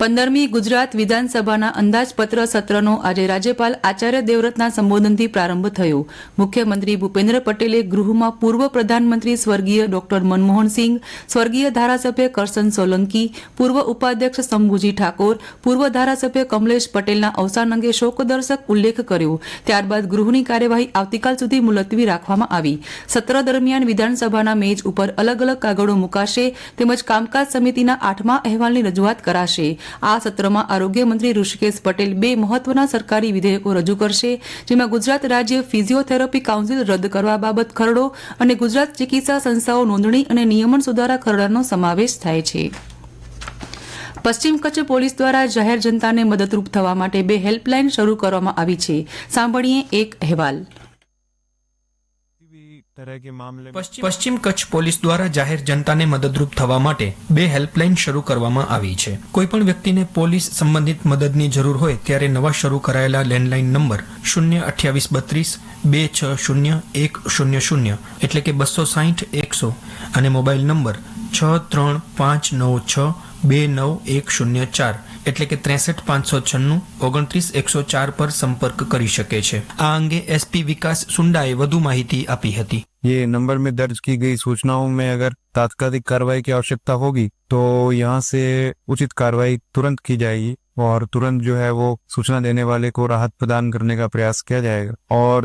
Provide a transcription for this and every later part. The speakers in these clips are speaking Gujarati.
પંદરમી ગુજરાત વિધાનસભાના અંદાજપત્ર સત્રનો આજે રાજ્યપાલ આચાર્ય દેવવ્રતના સંબોધનથી પ્રારંભ થયો. મુખ્યમંત્રી ભૂપેન્દ્ર પટેલે ગૃહમાં પૂર્વ પ્રધાનમંત્રી સ્વર્ગીય ડોક્ટર મનમોહનસિંહ સ્વર્ગીય ધારાસભ્ય કરસન સોલંકી, પૂર્વ ઉપાધ્યક્ષ શંભુજી ઠાકોર, પૂર્વ ધારાસભ્ય કમલેશ પટેલના અવસાન અંગે શોકદર્શક ઉલ્લેખ કર્યો. ત્યારબાદ ગૃહની કાર્યવાહી આવતીકાલ સુધી મુલતવી રાખવામાં આવી. સત્ર દરમિયાન વિધાનસભાના મેજ ઉપર અલગ અલગ કાગળો મુકાશે તેમજ કામકાજ સમિતિના આઠમા અહેવાલની રજૂઆત કરાશે. આ સત્રમાં આરોગ્ય મંત્રી ઋષિકેશ પટેલ બે મહત્વના સરકારી વિધેયકો રજૂ કરશે, જેમાં ગુજરાત રાજ્ય ફિઝિયોથેરાપી કાઉન્સિલ રદ કરવા બાબત ખરડો અને ગુજરાત ચિકિત્સા સંસ્થાઓ નોંધણી અને નિયમન સુધારા ખરડાનો સમાવેશ થાય છે. પશ્ચિમ કચ્છ પોલીસ દ્વારા જાહેર જનતાને મદદરૂપ થવા માટે બે હેલ્પલાઇન શરૂ કરવામાં આવી છે. સાંભળીએ એક અહેવાલ. પશ્ચિમ કચ્છ પોલીસ દ્વારા જાહેર જનતાને મદદરૂપ થવા માટે બે હેલ્પલાઇન શરૂ કરવામાં આવી છે. કોઈપણ વ્યક્તિને પોલીસ સંબંધિત મદદની જરૂર હોય ત્યારે નવા શરૂ કરાયેલા લેન્ડલાઇન નંબર શૂન્ય અઠ્યાવીસ બત્રીસ, બે છ શૂન્ય, એક શૂન્ય શૂન્ય એટલે કે બસો સાહીઠ, એકસો અને મોબાઈલ નંબર છ ત્રણ પાંચ નવ છ બે નવ એક શૂન્ય ચાર એટલે કે ત્રેસઠ પાંચસો છન્નું ઓગણત્રીસ એકસો ચાર પર સંપર્ક કરી શકે છે. આ અંગે એસપી વિકાસ સુંડાએ વધુ માહિતી આપી હતી. ये नंबर में दर्ज की गई सूचनाओं में अगर तात्कालिक कार्रवाई की आवश्यकता होगी तो यहाँ से उचित कार्रवाई तुरंत की जाएगी और तुरंत जो है वो सूचना देने वाले को राहत प्रदान करने का प्रयास किया जाएगा। और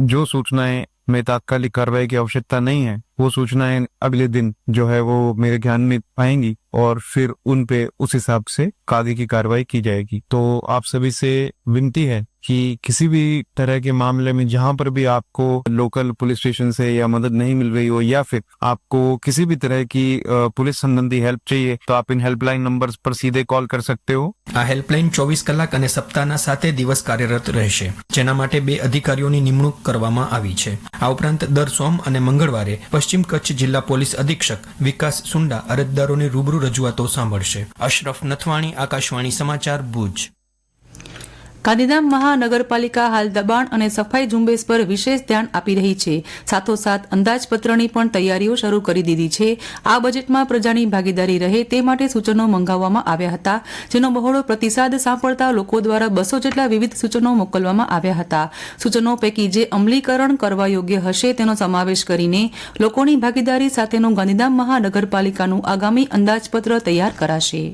जो सूचनाएँ में तात्कालिक कार्रवाई की आवश्यकता नहीं है, वो सूचनाएँ अगले दिन जो है वो मेरे ध्यान में आएँगी और फिर उन पे उस हिसाब से कागे की कार्रवाई की जाएगी। तो आप सभी से विनती है कि किसी भी तरह के मामले में जहां पर भी आपको लोकल पुलिस स्टेशन से या मदद नहीं मिल रही हो या फिर आपको किसी भी तरह की अ, पुलिस संबंधी हेल्प चाहिए तो आप इन हेल्पलाइन नंबर्स पर सीधे कॉल कर सकते हो આ હેલ્પલાઇન ચોવીસ કલાક અને સપ્તાહના સાતે દિવસ કાર્યરત રહેશે જેના માટે બે અધિકારીઓની નિમણૂક કરવામાં આવી છે આ ઉપરાંત દર સોમ અને મંગળવારે પશ્ચિમ કચ્છ જિલ્લા પોલીસ અધિક્ષક વિકાસ સુંડા અરજદારોની રૂબરૂ રજૂઆતો સાંભળશે અશરફ નથવાણી આકાશવાણી સમાચાર ભુજ ગાંધીધામ મહાનગરપાલિકા હાલ દબાણ અને સફાઈ ઝુંબેશ પર વિશેષ ધ્યાન આપી રહી છે. સાથોસાથ અંદાજપત્રની પણ તૈયારીઓ શરૂ કરી દીધી છે. આ બજેટમાં પ્રજાની ભાગીદારી રહે તે માટે સૂચનો મંગાવવામાં આવ્યા હતા, જેનો બહોળો પ્રતિસાદ સાંપડતા લોકો દ્વારા બસો જેટલા વિવિધ સૂચનો મોકલવામાં આવ્યા હતા. સૂચનો પૈકી જે અમલીકરણ કરવા યોગ્ય હશે તેનો સમાવેશ કરીને લોકોની ભાગીદારી સાથેનું ગાંધીધામ મહાનગરપાલિકાનું આગામી અંદાજપત્ર તૈયાર કરાશે.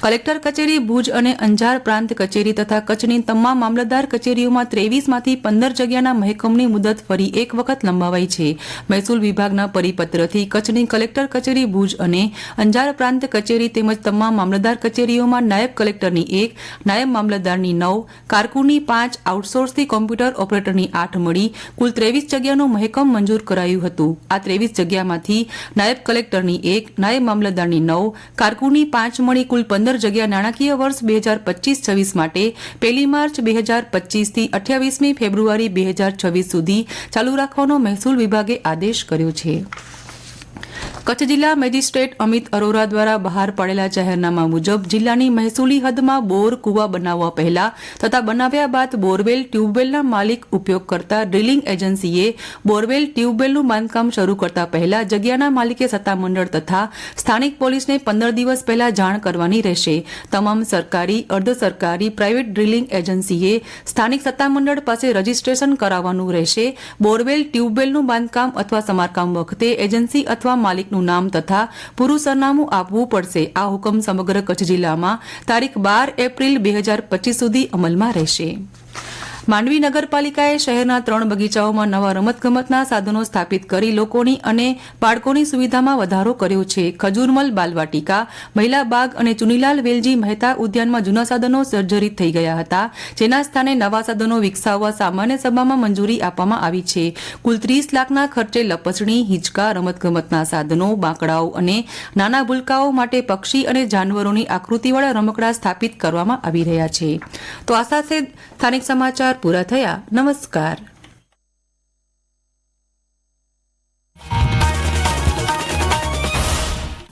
કલેક્ટર કચેરી, ભુજ અને અંજાર પ્રાંત કચેરી તથા કચ્છની તમામ મામલતદાર કચેરીઓમાં ત્રેવીસમાંથી પંદર જગ્યાના મહેકમની મુદત ફરી એક વખત લંબાવાઈ છે. મહેસૂલ વિભાગના પરિપત્રથી કચ્છની કલેક્ટર કચેરી, ભુજ અને અંજાર પ્રાંત કચેરી તેમજ તમામ મામલતદાર કચેરીઓમાં નાયબ કલેક્ટરની એક, નાયબ મામલતદારની નવ, કારકુની પાંચ, આઉટસોર્સથી કોમ્પ્યુટર ઓપરેટરની આઠ મળી, કુલ ત્રેવીસ જગ્યાનું મહેકમ મંજૂર કરાયું હતું. આ ત્રેવીસ જગ્યામાંથી નાયબ કલેક્ટરની એક, નાયબ મામલતદારની નવ, કારકુની પાંચ મળી કુલ પંદર જગ્યા નાણાકીય વર્ષ બે હજાર પચીસ છવ્વીસ માટે પહેલી માર્ચ બે હજાર પચીસથી અઠ્યાવીસમી ફેબ્રુઆરી બે હજાર છવ્વીસ સુધી ચાલુ રાખવાનો મહેસૂલ વિભાગે આદેશ કર્યો છે. કચ્છ જિલ્લા મેજિસ્ટ્રેટ અમિત અરોરા દ્વારા બહાર પાડેલા જાહેરનામા મુજબ જિલ્લાની મહેસૂલી હદમાં બોર, કુવા બનાવવા પહેલા તથા બનાવ્યા બાદ બોરવેલ ટ્યુબવેલના માલિક ઉપયોગ કરતા ડ્રિલિંગ એજન્સીએ બોરવેલ ટ્યુબવેલનું બાંધકામ શરૂ કરતા પહેલા જગ્યાના માલિકે સત્તામંડળ તથા સ્થાનિક પોલીસને પંદર દિવસ પહેલા જાણ કરવાની રહેશે. તમામ સરકારી, અર્ધ સરકારી, પ્રાઇવેટ ડ્રિલિંગ એજન્સીએ સ્થાનિક સત્તામંડળ પાસે રજીસ્ટ્રેશન કરાવવાનું રહેશે. બોરવેલ ટ્યુબવેલનું બાંધકામ અથવા સમારકામ વખતે એજન્સી અથવા માલિકનું નામ તથા પૂરું સરનામું આપવું પડશે. આ હુકમ સમગ્ર કચ્છ જિલ્લામાં તારીખ બાર એપ્રિલ બે હજાર પચીસ સુધી અમલમાં રહેશે. માંડવી નગરપાલિકાએ શહેરના ત્રણ બગીચાઓમાં નવા રમતગમતના સાધનો સ્થાપિત કરી લોકોની અને બાળકોની સુવિધામાં વધારો કર્યો છે. ખજૂરમલ, બાલવાટિકા મહિલા બાગ અને ચુનીલાલ વેલજી મહેતા ઉદ્યાનમાં જૂના સાધનો સર્જરિત થઈ ગયા હતા. જેના સ્થાને નવા સાધનો વિકસાવવા સામાન્ય સભામાં મંજૂરી આપવામાં આવી છે. કુલ ત્રીસ લાખના ખર્ચે લપસણી, હિંચકા, રમતગમતના સાધનો, બાંકડાઓ અને નાના ભૂલકાઓ માટે પક્ષી અને જાનવરોની આકૃતિવાળા રમકડા સ્થાપિત કરવામાં આવી રહ્યા છે. તો આ સાથે સ્થાનિક સમાચાર પૂરા થયા. નમસ્કાર.